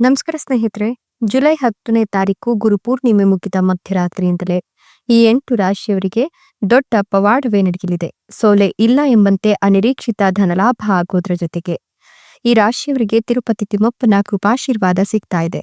ನಮಸ್ಕಾರ ಸ್ನೇಹಿತರೆ. ಜುಲೈ ಹತ್ತನೇ ತಾರೀಕು ಗುರು ಪೂರ್ಣಿಮೆ ಮುಗಿದ ಮಧ್ಯರಾತ್ರಿಯಿಂದಲೇ ಈ ಎಂಟು ರಾಶಿಯವರಿಗೆ ದೊಡ್ಡ ಪವಾಡವೇ ನಡೆಯಲಿದೆ ಸೋಲೆ ಇಲ್ಲ ಎಂಬಂತೆ ಅನಿರೀಕ್ಷಿತ ಧನಲಾಭ ಆಗೋದ್ರ ಜೊತೆಗೆ ಈ ರಾಶಿಯವರಿಗೆ ತಿರುಪತಿ ತಿಮ್ಮಪ್ಪನ ಕೃಪಾಶೀರ್ವಾದ ಸಿಗ್ತಾ ಇದೆ.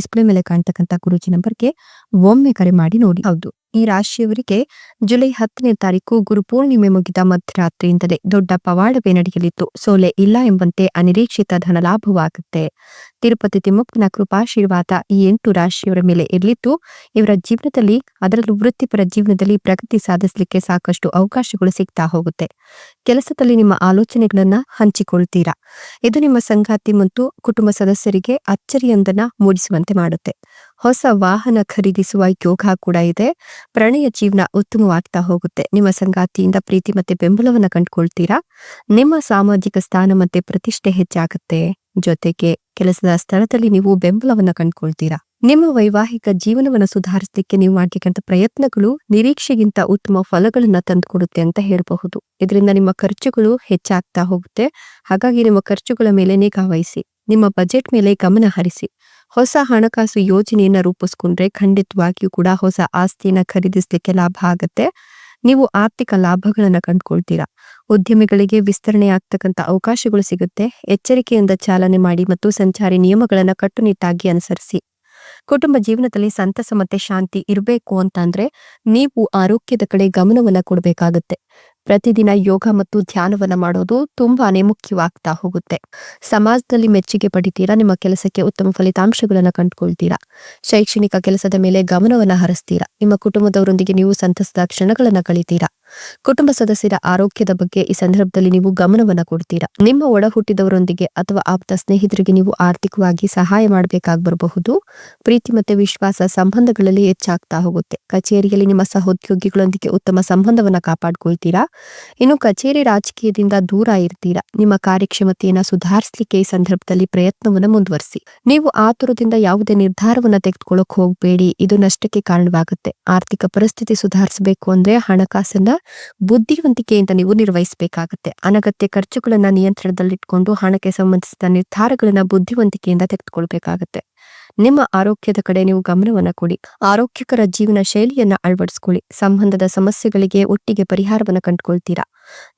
ಡಿಸ್ಪ್ಲೇ ಮೇಲೆ ಕಾಣ್ತಕ್ಕಂಥ ಗುರುಜಿ ನಂಬರ್ಗೆ ಒಮ್ಮೆ ಕರೆ ಮಾಡಿ ನೋಡಿ. ಹೌದು. ಈ ರಾಶಿಯವರಿಗೆ ಜುಲೈ ಹತ್ತನೇ ತಾರೀಕು ಗುರು ಪೂರ್ಣಿಮೆ ಮುಗಿದ ಮಧ್ಯರಾತ್ರಿಯಿಂದಲೇ ದೊಡ್ಡ ಪವಾಡವೇ ನಡೆಯಲಿತ್ತು ಸೋಲೆ ಇಲ್ಲ ಎಂಬಂತೆ ಅನಿರೀಕ್ಷಿತ ಧನಲಾಭವಾಗುತ್ತೆ ತಿರುಪತಿ ತಿಮ್ಮಪ್ಪನ ಕೃಪಾಶೀರ್ವಾದ ಈ ಎಂಟು ರಾಶಿಯವರ ಮೇಲೆ ಇರಲಿದ್ದು, ಇವರ ಜೀವನದಲ್ಲಿ ಅದರಲ್ಲೂ ವೃತ್ತಿಪರ ಜೀವನದಲ್ಲಿ ಪ್ರಗತಿ ಸಾಧಿಸಲಿಕ್ಕೆ ಸಾಕಷ್ಟು ಅವಕಾಶಗಳು ಸಿಗ್ತಾ ಹೋಗುತ್ತೆ. ಕೆಲಸದಲ್ಲಿ ನಿಮ್ಮ ಆಲೋಚನೆಗಳನ್ನ ಹಂಚಿಕೊಳ್ತೀರಾ? ಇದು ನಿಮ್ಮ ಸಂಗಾತಿ ಮತ್ತು ಕುಟುಂಬ ಸದಸ್ಯರಿಗೆ ಅಚ್ಚರಿಯೊಂದನ್ನ ಮೂಡಿಸುವಂತೆ ಮಾಡುತ್ತೆ. ಹೊಸ ವಾಹನ ಖರೀದಿಸುವ ಯೋಗ ಕೂಡ ಇದೆ. ಪ್ರಣಯ ಜೀವನ ಉತ್ತಮವಾಗ್ತಾ ಹೋಗುತ್ತೆ. ನಿಮ್ಮ ಸಂಗಾತಿಯಿಂದ ಪ್ರೀತಿ ಮತ್ತೆ ಬೆಂಬಲವನ್ನ ಕಂಡುಕೊಳ್ತೀರಾ? ನಿಮ್ಮ ಸಾಮಾಜಿಕ ಸ್ಥಾನ ಮತ್ತೆ ಪ್ರತಿಷ್ಠೆ ಹೆಚ್ಚಾಗುತ್ತೆ. ಜೊತೆಗೆ ಕೆಲಸದ ಸ್ಥಳದಲ್ಲಿ ನೀವು ಬೆಂಬಲವನ್ನ ಕಂಡುಕೊಳ್ತೀರಾ? ನಿಮ್ಮ ವೈವಾಹಿಕ ಜೀವನವನ್ನ ಸುಧಾರಿಸಲಿಕ್ಕೆ ನೀವು ಮಾಡ್ತಕ್ಕಂಥ ಪ್ರಯತ್ನಗಳು ನಿರೀಕ್ಷೆಗಿಂತ ಉತ್ತಮ ಫಲಗಳನ್ನ ತಂದುಕೊಡುತ್ತೆ ಅಂತ ಹೇಳಬಹುದು. ಇದರಿಂದ ನಿಮ್ಮ ಖರ್ಚುಗಳು ಹೆಚ್ಚಾಗ್ತಾ ಹೋಗುತ್ತೆ. ಹಾಗಾಗಿ ನಿಮ್ಮ ಖರ್ಚುಗಳ ಮೇಲೆ ನಿಗಾ ವಹಿಸಿ. ನಿಮ್ಮ ಬಜೆಟ್ ಮೇಲೆ ಗಮನ ಹರಿಸಿ. ಹೊಸ ಹಣಕಾಸು ಯೋಜನೆಯನ್ನ ರೂಪಿಸ್ಕೊಂಡ್ರೆ ಖಂಡಿತವಾಗಿಯೂ ಕೂಡ ಹೊಸ ಆಸ್ತಿಯನ್ನ ಖರೀದಿಸಲಿಕ್ಕೆ ಲಾಭ ಆಗತ್ತೆ. ನೀವು ಆರ್ಥಿಕ ಲಾಭಗಳನ್ನ ಕಂಡುಕೊಳ್ತೀರಾ. ಉದ್ಯಮಿಗಳಿಗೆ ವಿಸ್ತರಣೆ ಆಗ್ತಕ್ಕಂಥ ಅವಕಾಶಗಳು ಸಿಗುತ್ತೆ. ಎಚ್ಚರಿಕೆಯಿಂದ ಚಾಲನೆ ಮಾಡಿ ಮತ್ತು ಸಂಚಾರಿ ನಿಯಮಗಳನ್ನ ಕಟ್ಟುನಿಟ್ಟಾಗಿ ಅನುಸರಿಸಿ. ಕುಟುಂಬ ಜೀವನದಲ್ಲಿ ಸಂತಸ ಮತ್ತೆ ಶಾಂತಿ ಇರಬೇಕು ಅಂತಂದ್ರೆ ನೀವು ಆರೋಗ್ಯದ ಕಡೆ ಗಮನವನ್ನ ಕೊಡಬೇಕಾಗುತ್ತೆ. ಪ್ರತಿದಿನ ಯೋಗ ಮತ್ತು ಧ್ಯಾನವನ್ನ ಮಾಡೋದು ತುಂಬಾನೇ ಮುಖ್ಯವಾಗ್ತಾ ಹೋಗುತ್ತೆ. ಸಮಾಜದಲ್ಲಿ ಮೆಚ್ಚುಗೆ ಪಡಿತೀರಾ? ನಿಮ್ಮ ಕೆಲಸಕ್ಕೆ ಉತ್ತಮ ಫಲಿತಾಂಶಗಳನ್ನ ಕಂಡುಕೊಳ್ತೀರಾ? ಶೈಕ್ಷಣಿಕ ಕೆಲಸದ ಮೇಲೆ ಗಮನವನ್ನ ಹರಿಸ್ತೀರಾ? ನಿಮ್ಮ ಕುಟುಂಬದವರೊಂದಿಗೆ ನೀವು ಸಂತಸದ ಕ್ಷಣಗಳನ್ನ ಕಳಿತೀರಾ? ಕುಟುಂಬ ಸದಸ್ಯರ ಆರೋಗ್ಯದ ಬಗ್ಗೆ ಈ ಸಂದರ್ಭದಲ್ಲಿ ನೀವು ಗಮನವನ್ನ ಕೊಡ್ತೀರಾ? ನಿಮ್ಮ ಒಡ ಹುಟ್ಟಿದವರೊಂದಿಗೆ ಅಥವಾ ಆಪ್ತ ಸ್ನೇಹಿತರಿಗೆ ನೀವು ಆರ್ಥಿಕವಾಗಿ ಸಹಾಯ ಮಾಡಬೇಕಾಗಿ ಬರಬಹುದು. ಪ್ರೀತಿ ಮತ್ತೆ ವಿಶ್ವಾಸ ಸಂಬಂಧಗಳಲ್ಲಿ ಹೆಚ್ಚಾಗ್ತಾ ಹೋಗುತ್ತೆ. ಕಚೇರಿಯಲ್ಲಿ ನಿಮ್ಮ ಸಹೋದ್ಯೋಗಿಗಳೊಂದಿಗೆ ಉತ್ತಮ ಸಂಬಂಧವನ್ನ ಕಾಪಾಡ್ಕೊಳ್ತೀರಾ? ಇನ್ನು ಕಚೇರಿ ರಾಜಕೀಯದಿಂದ ದೂರ ಇರ್ತೀರಾ? ನಿಮ್ಮ ಕಾರ್ಯಕ್ಷಮತೆಯನ್ನ ಸುಧಾರಿಸಲಿಕ್ಕೆ ಈ ಸಂದರ್ಭದಲ್ಲಿ ಪ್ರಯತ್ನವನ್ನ ಮುಂದುವರಿಸಿ. ನೀವು ಆತುರದಿಂದ ಯಾವುದೇ ನಿರ್ಧಾರವನ್ನ ತೆಗೆದುಕೊಳ್ಳಕ್ ಹೋಗಬೇಡಿ. ಇದು ನಷ್ಟಕ್ಕೆ ಕಾರಣವಾಗುತ್ತೆ. ಆರ್ಥಿಕ ಪರಿಸ್ಥಿತಿ ಸುಧಾರಿಸಬೇಕು ಅಂದ್ರೆ ಹಣಕಾಸನ್ನ ಬುದ್ಧಿವಂತಿಕೆಯಿಂದ ನೀವು ನಿರ್ವಹಿಸಬೇಕಾಗುತ್ತೆ. ಅನಗತ್ಯ ಖರ್ಚುಗಳನ್ನ ನಿಯಂತ್ರಣದಲ್ಲಿಟ್ಕೊಂಡು ಹಣಕ್ಕೆ ಸಂಬಂಧಿಸಿದ ನಿರ್ಧಾರಗಳನ್ನ ಬುದ್ಧಿವಂತಿಕೆಯಿಂದ ತೆಗೆದುಕೊಳ್ಬೇಕಾಗತ್ತೆ. ನಿಮ್ಮ ಆರೋಗ್ಯದ ಕಡೆ ನೀವು ಗಮನವನ್ನ ಕೊಡಿ. ಆರೋಗ್ಯಕರ ಜೀವನ ಶೈಲಿಯನ್ನ ಅಳವಡಿಸ್ಕೊಳ್ಳಿ. ಸಂಬಂಧದ ಸಮಸ್ಯೆಗಳಿಗೆ ಒಟ್ಟಿಗೆ ಪರಿಹಾರವನ್ನ ಕಂಡುಕೊಳ್ತೀರಾ?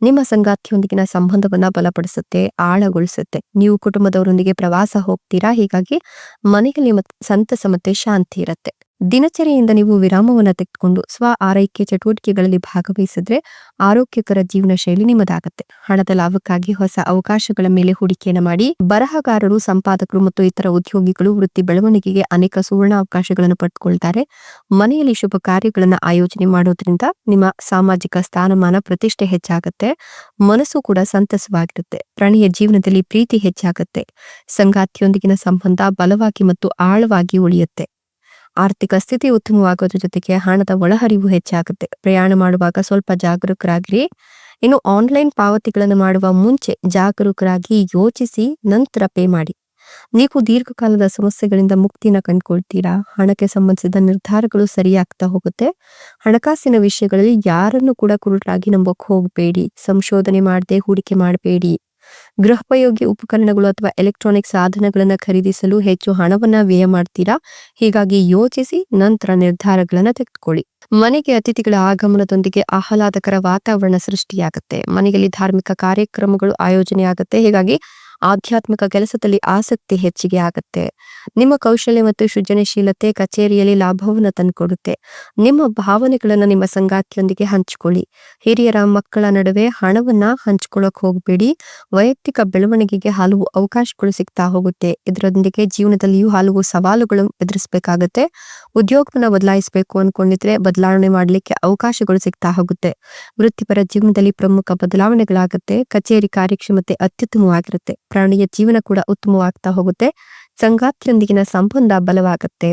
ನಿಮ್ಮ ಸಂಗಾತಿಯೊಂದಿಗಿನ ಸಂಬಂಧವನ್ನ ಬಲಪಡಿಸುತ್ತೆ, ಆಳಗೊಳಿಸುತ್ತೆ. ನೀವು ಕುಟುಂಬದವರೊಂದಿಗೆ ಪ್ರವಾಸ ಹೋಗ್ತೀರಾ? ಹೀಗಾಗಿ ಮನೆಯಲ್ಲಿ ಸಂತಸ ಮತ್ತೆ ಶಾಂತಿ ಇರುತ್ತೆ. ದಿನಚರಿಯಿಂದ ನೀವು ವಿರಾಮವನ್ನು ತೆಗೆದುಕೊಂಡು ಸ್ವ ಆರೈಕೆ ಚಟುವಟಿಕೆಗಳಲ್ಲಿ ಭಾಗವಹಿಸಿದ್ರೆ ಆರೋಗ್ಯಕರ ಜೀವನ ಶೈಲಿ ನಿಮ್ಮದಾಗುತ್ತೆ. ಹಣದ ಲಾಭಕ್ಕಾಗಿ ಹೊಸ ಅವಕಾಶಗಳ ಮೇಲೆ ಹೂಡಿಕೆಯನ್ನು ಮಾಡಿ ಬರಹಗಾರರು, ಸಂಪಾದಕರು ಮತ್ತು ಇತರ ಉದ್ಯೋಗಿಗಳು ವೃತ್ತಿ ಬೆಳವಣಿಗೆಗೆ ಅನೇಕ ಸುವರ್ಣ ಅವಕಾಶಗಳನ್ನು ಪಡೆದುಕೊಳ್ತಾರೆ ಮನೆಯಲ್ಲಿ ಶುಭ ಕಾರ್ಯಗಳನ್ನು ಆಯೋಜನೆ ಮಾಡೋದ್ರಿಂದ ನಿಮ್ಮ ಸಾಮಾಜಿಕ ಸ್ಥಾನಮಾನ ಪ್ರತಿಷ್ಠೆ ಹೆಚ್ಚಾಗುತ್ತೆ. ಮನಸ್ಸು ಕೂಡ ಸಂತಸವಾಗಿರುತ್ತೆ. ಪ್ರಾಣಿಯ ಜೀವನದಲ್ಲಿ ಪ್ರೀತಿ ಹೆಚ್ಚಾಗುತ್ತೆ. ಸಂಗಾತಿಯೊಂದಿಗಿನ ಸಂಬಂಧ ಬಲವಾಗಿ ಮತ್ತು ಆಳವಾಗಿ ಉಳಿಯುತ್ತೆ. ಆರ್ಥಿಕ ಸ್ಥಿತಿ ಉತ್ತಮವಾಗೋದ್ರ ಜೊತೆಗೆ ಹಣದ ಒಳಹರಿವು ಹೆಚ್ಚಾಗುತ್ತೆ. ಪ್ರಯಾಣ ಮಾಡುವಾಗ ಸ್ವಲ್ಪ ಜಾಗರೂಕರಾಗಿರಿ. ಇನ್ನು ಆನ್ಲೈನ್ ಪಾವತಿಗಳನ್ನು ಮಾಡುವ ಮುಂಚೆ ಜಾಗರೂಕರಾಗಿ ಯೋಚಿಸಿ ನಂತರ ಪೇ ಮಾಡಿ. ನೀವು ದೀರ್ಘಕಾಲದ ಸಮಸ್ಯೆಗಳಿಂದ ಮುಕ್ತಿನ ಕಂಡುಕೊಳ್ತೀರಾ? ಹಣಕ್ಕೆ ಸಂಬಂಧಿಸಿದ ನಿರ್ಧಾರಗಳು ಸರಿಯಾಗ್ತಾ ಹೋಗುತ್ತೆ. ಹಣಕಾಸಿನ ವಿಷಯಗಳಲ್ಲಿ ಯಾರನ್ನು ಕೂಡ ಕುರುಡರಾಗಿ ನಂಬಕ್ಕೆ ಹೋಗಬೇಡಿ. ಸಂಶೋಧನೆ ಮಾಡದೆ ಹೂಡಿಕೆ ಮಾಡಬೇಡಿ. ಗೃಹೋಪಯೋಗಿ ಉಪಕರಣಗಳು ಅಥವಾ ಎಲೆಕ್ಟ್ರಾನಿಕ್ ಸಾಧನಗಳನ್ನು ಖರೀದಿಸಲು ಹೆಚ್ಚು ಹಣವನ್ನ ವ್ಯಯ ಮಾಡ್ತೀರಾ? ಹೀಗಾಗಿ ಯೋಚಿಸಿ, ನಂತರ ನಿರ್ಧಾರಗಳನ್ನು ತೆಗೆದುಕೊಳ್ಳಿ. ಮನೆಗೆ ಅತಿಥಿಗಳ ಆಗಮನದೊಂದಿಗೆ ಆಹ್ಲಾದಕರ ವಾತಾವರಣ ಸೃಷ್ಟಿಯಾಗುತ್ತೆ. ಮನೆಯಲ್ಲಿ ಧಾರ್ಮಿಕ ಕಾರ್ಯಕ್ರಮಗಳು ಆಯೋಜನೆ ಆಗುತ್ತೆ ಹೀಗಾಗಿ ಆಧ್ಯಾತ್ಮಿಕ ಕೆಲಸದಲ್ಲಿ ಆಸಕ್ತಿ ಹೆಚ್ಚಿಗೆ ಆಗುತ್ತೆ. ನಿಮ್ಮ ಕೌಶಲ್ಯ ಮತ್ತು ಸೃಜನಶೀಲತೆ ಕಚೇರಿಯಲ್ಲಿ ಲಾಭವನ್ನು ತಂದುಕೊಡುತ್ತೆ. ನಿಮ್ಮ ಭಾವನೆಗಳನ್ನು ನಿಮ್ಮ ಸಂಗಾತಿಯೊಂದಿಗೆ ಹಂಚಿಕೊಳ್ಳಿ. ಹಿರಿಯರ ಮಕ್ಕಳ ನಡುವೆ ಹಣವನ್ನ ಹಂಚಿಕೊಳ್ಳಕ್ಕೆ ಹೋಗಬೇಡಿ. ವೈಯಕ್ತಿಕ ಬೆಳವಣಿಗೆಗೆ ಹಲವು ಅವಕಾಶಗಳು ಸಿಗ್ತಾ ಹೋಗುತ್ತೆ. ಇದರೊಂದಿಗೆ ಜೀವನದಲ್ಲಿಯೂ ಹಲವು ಸವಾಲುಗಳು ಎದುರಿಸಬೇಕಾಗುತ್ತೆ. ಉದ್ಯೋಗವನ್ನು ಬದಲಾಯಿಸಬೇಕು ಅನ್ಕೊಂಡಿದ್ರೆ ಬದಲಾವಣೆ ಮಾಡಲಿಕ್ಕೆ ಅವಕಾಶಗಳು ಸಿಗ್ತಾ ಹೋಗುತ್ತೆ. ವೃತ್ತಿಪರ ಜೀವನದಲ್ಲಿ ಪ್ರಮುಖ ಬದಲಾವಣೆಗಳಾಗುತ್ತೆ. ಕಚೇರಿ ಕಾರ್ಯಕ್ಷಮತೆ ಅತ್ಯುತ್ತಮವಾಗಿರುತ್ತೆ. ಪ್ರಾಣಿಯ ಜೀವನ ಕೂಡ ಉತ್ತಮವಾಗ್ತಾ ಹೋಗುತ್ತೆ. ಸಂಗಾತಿಯೊಂದಿಗಿನ ಸಂಬಂಧ ಬಲವಾಗುತ್ತೆ.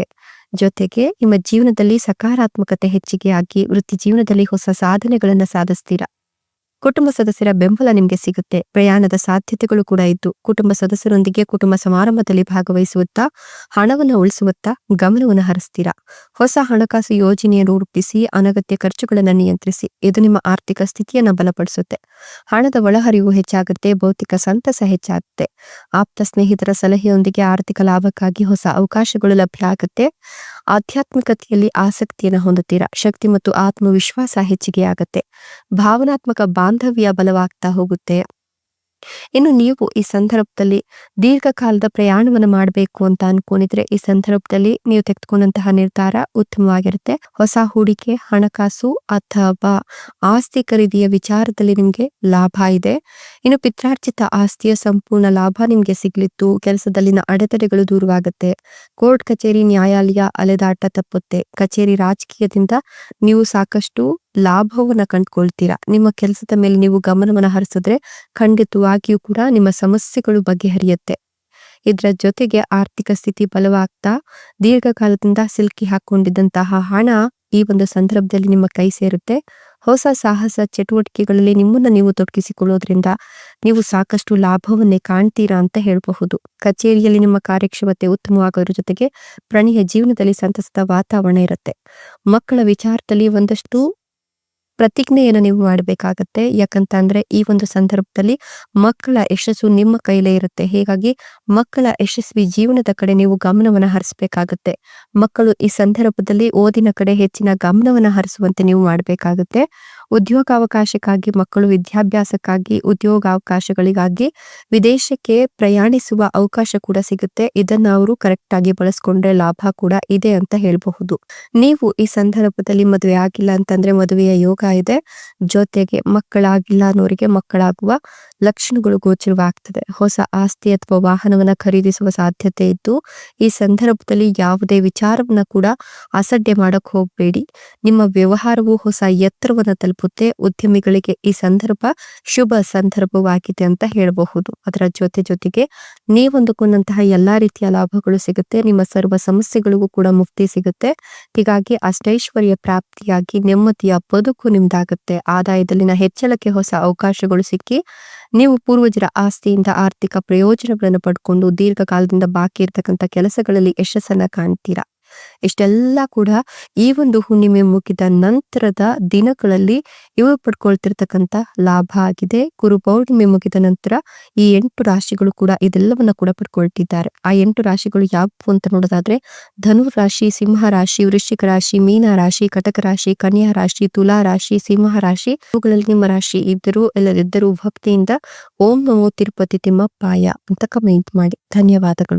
ಜೊತೆಗೆ ನಿಮ್ಮ ಜೀವನದಲ್ಲಿ ಸಕಾರಾತ್ಮಕತೆ ಹೆಚ್ಚಿಗೆ ಆಗಿ ವೃತ್ತಿ ಜೀವನದಲ್ಲಿ ಹೊಸ ಸಾಧನೆಗಳನ್ನ ಸಾಧಿಸ್ತೀರಾ? ಕುಟುಂಬ ಸದಸ್ಯರ ಬೆಂಬಲ ನಿಮಗೆ ಸಿಗುತ್ತೆ. ಪ್ರಯಾಣದ ಸಾಧ್ಯತೆಗಳು ಕೂಡ ಇದ್ದು, ಕುಟುಂಬ ಸದಸ್ಯರೊಂದಿಗೆ ಕುಟುಂಬ ಸಮಾರಂಭದಲ್ಲಿ ಭಾಗವಹಿಸುತ್ತಾ ಹಣವನ್ನು ಉಳಿಸುವತ್ತಾ ಗಮನವನ್ನು ಹರಿಸ್ತೀರಾ? ಹೊಸ ಹಣಕಾಸು ಯೋಜನೆಯನ್ನು ರೂಪಿಸಿ, ಅನಗತ್ಯ ಖರ್ಚುಗಳನ್ನು ನಿಯಂತ್ರಿಸಿ, ಇದು ನಿಮ್ಮ ಆರ್ಥಿಕ ಸ್ಥಿತಿಯನ್ನು ಬಲಪಡಿಸುತ್ತೆ. ಹಣದ ಒಳಹರಿವು ಹೆಚ್ಚಾಗುತ್ತೆ, ಭೌತಿಕ ಸಂತಸ ಹೆಚ್ಚಾಗುತ್ತೆ. ಆಪ್ತ ಸ್ನೇಹಿತರ ಸಲಹೆಯೊಂದಿಗೆ ಆರ್ಥಿಕ ಲಾಭಕ್ಕಾಗಿ ಹೊಸ ಅವಕಾಶಗಳು ಲಭ್ಯ ಆಗುತ್ತೆ. ಆಧ್ಯಾತ್ಮಿಕತೆಯಲ್ಲಿ ಆಸಕ್ತಿಯನ್ನು ಹೊಂದುತ್ತೀರಾ? ಶಕ್ತಿ ಮತ್ತು ಆತ್ಮವಿಶ್ವಾಸ ಹೆಚ್ಚಿಗೆ ಆಗುತ್ತೆ ಭಾವನಾತ್ಮಕ ಬಾಂಧವ್ಯ ಬಲವಾಗ್ತಾ ಹೋಗುತ್ತೆ. ಇನ್ನು ನೀವು ಈ ಸಂದರ್ಭದಲ್ಲಿ ದೀರ್ಘಕಾಲದ ಪ್ರಯಾಣವನ್ನು ಮಾಡಬೇಕು ಅಂತ ಅನ್ಕೊಂಡಿದ್ರೆ ಈ ಸಂದರ್ಭದಲ್ಲಿ ನೀವು ತೆಗೆದುಕೊಂಡಂತಹ ನಿರ್ಧಾರ ಉತ್ತಮವಾಗಿರುತ್ತೆ. ಹೊಸ ಹೂಡಿಕೆ, ಹಣಕಾಸು ಅಥವಾ ಆಸ್ತಿ ಖರೀದಿಯ ವಿಚಾರದಲ್ಲಿ ನಿಮ್ಗೆ ಲಾಭ ಇದೆ. ಇನ್ನು ಪಿತ್ರಾರ್ಜಿತ ಆಸ್ತಿಯ ಸಂಪೂರ್ಣ ಲಾಭ ನಿಮ್ಗೆ ಸಿಗ್ಲಿತ್ತು ಕೆಲಸದಲ್ಲಿನ ಅಡೆತಡೆಗಳು ದೂರವಾಗುತ್ತೆ. ಕೋರ್ಟ್ ಕಚೇರಿ, ನ್ಯಾಯಾಲಯ ಅಲೆದಾಟ ತಪ್ಪುತ್ತೆ. ಕಚೇರಿ ರಾಜಕೀಯದಿಂದ ನೀವು ಸಾಕಷ್ಟು ಲಾಭವನ್ನ ಕಂಡುಕೊಳ್ತೀರಾ? ನಿಮ್ಮ ಕೆಲಸದ ಮೇಲೆ ನೀವು ಗಮನವನ್ನು ಹರಿಸಿದ್ರೆ ಖಂಡಿತವಾಗಿಯೂ ಕೂಡ ನಿಮ್ಮ ಸಮಸ್ಯೆಗಳು ಬಗೆಹರಿಯುತ್ತೆ. ಇದರ ಜೊತೆಗೆ ಆರ್ಥಿಕ ಸ್ಥಿತಿ ಬಲವಾಗ್ತಾ ದೀರ್ಘಕಾಲದಿಂದ ಸಿಲುಕಿ ಹಾಕೊಂಡಿದ್ದಂತಹ ಹಣ ಈ ಒಂದು ಸಂದರ್ಭದಲ್ಲಿ ನಿಮ್ಮ ಕೈ ಸೇರುತ್ತೆ. ಹೊಸ ಸಾಹಸ ಚಟುವಟಿಕೆಗಳಲ್ಲಿ ನಿಮ್ಮನ್ನ ನೀವು ತೊಡಗಿಸಿಕೊಳ್ಳೋದ್ರಿಂದ ನೀವು ಸಾಕಷ್ಟು ಲಾಭವನ್ನೇ ಕಾಣ್ತೀರಾ ಅಂತ ಹೇಳಬಹುದು. ಕಚೇರಿಯಲ್ಲಿ ನಿಮ್ಮ ಕಾರ್ಯಕ್ಷಮತೆ ಉತ್ತಮವಾಗೋದ್ರ ಜೊತೆಗೆ ಪ್ರಣಿಯ ಜೀವನದಲ್ಲಿ ಸಂತಸದ ವಾತಾವರಣ ಇರುತ್ತೆ. ಮಕ್ಕಳ ವಿಚಾರದಲ್ಲಿ ಒಂದಷ್ಟು ಪ್ರತಿಜ್ಞೆಯನ್ನು ನೀವು ಮಾಡಬೇಕಾಗತ್ತೆ. ಯಾಕಂತಂದ್ರೆ ಈ ಒಂದು ಸಂದರ್ಭದಲ್ಲಿ ಮಕ್ಕಳ ಯಶಸ್ಸು ನಿಮ್ಮ ಕೈಲೇ ಇರುತ್ತೆ. ಹೀಗಾಗಿ ಮಕ್ಕಳ ಯಶಸ್ವಿ ಜೀವನದ ಕಡೆ ನೀವು ಗಮನವನ್ನ ಹರಿಸಬೇಕಾಗತ್ತೆ. ಮಕ್ಕಳು ಈ ಸಂದರ್ಭದಲ್ಲಿ ಓದಿನ ಕಡೆ ಹೆಚ್ಚಿನ ಗಮನವನ್ನ ಹರಿಸುವಂತೆ ನೀವು ಮಾಡಬೇಕಾಗುತ್ತೆ. ಉದ್ಯೋಗಾವಕಾಶಕ್ಕಾಗಿ, ಮಕ್ಕಳು ವಿದ್ಯಾಭ್ಯಾಸಕ್ಕಾಗಿ, ಉದ್ಯೋಗಾವಕಾಶಗಳಿಗಾಗಿ ವಿದೇಶಕ್ಕೆ ಪ್ರಯಾಣಿಸುವ ಅವಕಾಶ ಕೂಡ ಸಿಗುತ್ತೆ. ಇದನ್ನ ಅವರು ಕರೆಕ್ಟ್ ಆಗಿ ಬಳಸ್ಕೊಂಡ್ರೆ ಲಾಭ ಕೂಡ ಇದೆ ಅಂತ ಹೇಳಬಹುದು. ನೀವು ಈ ಸಂದರ್ಭದಲ್ಲಿ ಮದುವೆ ಆಗಿಲ್ಲ ಅಂತಂದ್ರೆ ಮದುವೆಯ ಯೋಗ ಇದೆ. ಜೊತೆಗೆ ಮಕ್ಕಳಾಗಿಲ್ಲ ಅನ್ನೋರಿಗೆ ಮಕ್ಕಳಾಗುವ ಲಕ್ಷಣಗಳು ಗೋಚರವಾಗ್ತದೆ. ಹೊಸ ಆಸ್ತಿ ಅಥವಾ ವಾಹನವನ್ನ ಖರೀದಿಸುವ ಸಾಧ್ಯತೆ ಇದ್ದು, ಈ ಸಂದರ್ಭದಲ್ಲಿ ಯಾವುದೇ ವಿಚಾರವನ್ನ ಕೂಡ ಅಸಡ್ಡೆ ಮಾಡಕ್ ಹೋಗಬೇಡಿ. ನಿಮ್ಮ ವ್ಯವಹಾರವು ಹೊಸ ಎತ್ತರವನ್ನ ತಲುಪುತ್ತೆ. ಉದ್ಯಮಿಗಳಿಗೆ ಈ ಸಂದರ್ಭ ಶುಭ ಸಂದರ್ಭವಾಗಿದೆ ಅಂತ ಹೇಳಬಹುದು. ಅದರ ಜೊತೆ ಜೊತೆಗೆ ನೀವೊಂದುಕೊಂಡಂತಹ ಎಲ್ಲಾ ರೀತಿಯ ಲಾಭಗಳು ಸಿಗುತ್ತೆ. ನಿಮ್ಮ ಸರ್ವ ಸಮಸ್ಯೆಗಳಿಗೂ ಕೂಡ ಮುಕ್ತಿ ಸಿಗುತ್ತೆ. ಹೀಗಾಗಿ ಅಷ್ಟೈಶ್ವರ್ಯ ಪ್ರಾಪ್ತಿಯಾಗಿ ನೆಮ್ಮದಿಯ ಬದುಕು ನಿಮ್ದಾಗುತ್ತೆ. ಆದಾಯದಲ್ಲಿನ ಹೆಚ್ಚಳಕ್ಕೆ ಹೊಸ ಅವಕಾಶಗಳು ಸಿಕ್ಕಿ ನೀವು ಪೂರ್ವಜರ ಆಸ್ತಿಯಿಂದ ಆರ್ಥಿಕ ಪ್ರಯೋಜನಗಳನ್ನು ಪಡ್ಕೊಂಡು ದೀರ್ಘಕಾಲದಿಂದ ಬಾಕಿ ಇರತಕ್ಕಂತ ಕೆಲಸಗಳಲ್ಲಿ ಯಶಸ್ಸನ್ನು ಕಾಣ್ತೀರಾ? ಇಷ್ಟೆಲ್ಲ ಕೂಡ ಈ ಒಂದು ಹುಣ್ಣಿಮೆ ಮುಗಿದ ನಂತರದ ದಿನಗಳಲ್ಲಿ ಇವರು ಪಡ್ಕೊಳ್ತಿರ್ತಕ್ಕಂಥ ಲಾಭ ಆಗಿದೆ. ಗುರು ಪೌರ್ಣಿಮೆ ಮುಗಿದ ನಂತರ ಈ ಎಂಟು ರಾಶಿಗಳು ಕೂಡ ಇದೆಲ್ಲವನ್ನ ಕೂಡ ಪಡ್ಕೊಳ್ತಿದ್ದಾರೆ. ಆ ಎಂಟು ರಾಶಿಗಳು ಯಾವುವು ಅಂತ ನೋಡೋದಾದ್ರೆ ಧನು ರಾಶಿ, ಸಿಂಹ ರಾಶಿ, ವೃಶ್ಚಿಕ ರಾಶಿ, ಮೀನ ರಾಶಿ, ಕಟಕ ರಾಶಿ, ಕನ್ಯಾ ರಾಶಿ, ತುಲಾ ರಾಶಿ, ಸಿಂಹ ರಾಶಿ, ಇವುಗಳಲ್ಲಿ ನಿಮ್ಮ ರಾಶಿ ಇದ್ದರೂ ಎಲ್ಲರಿದ್ದರೂ ಭಕ್ತಿಯಿಂದ ಓಂ ನಮೋ ತಿರುಪತಿ ತಿಮ್ಮಪ್ಪಾಯ ಅಂತ ಕಮೆಂಟ್ ಮಾಡಿ. ಧನ್ಯವಾದಗಳು.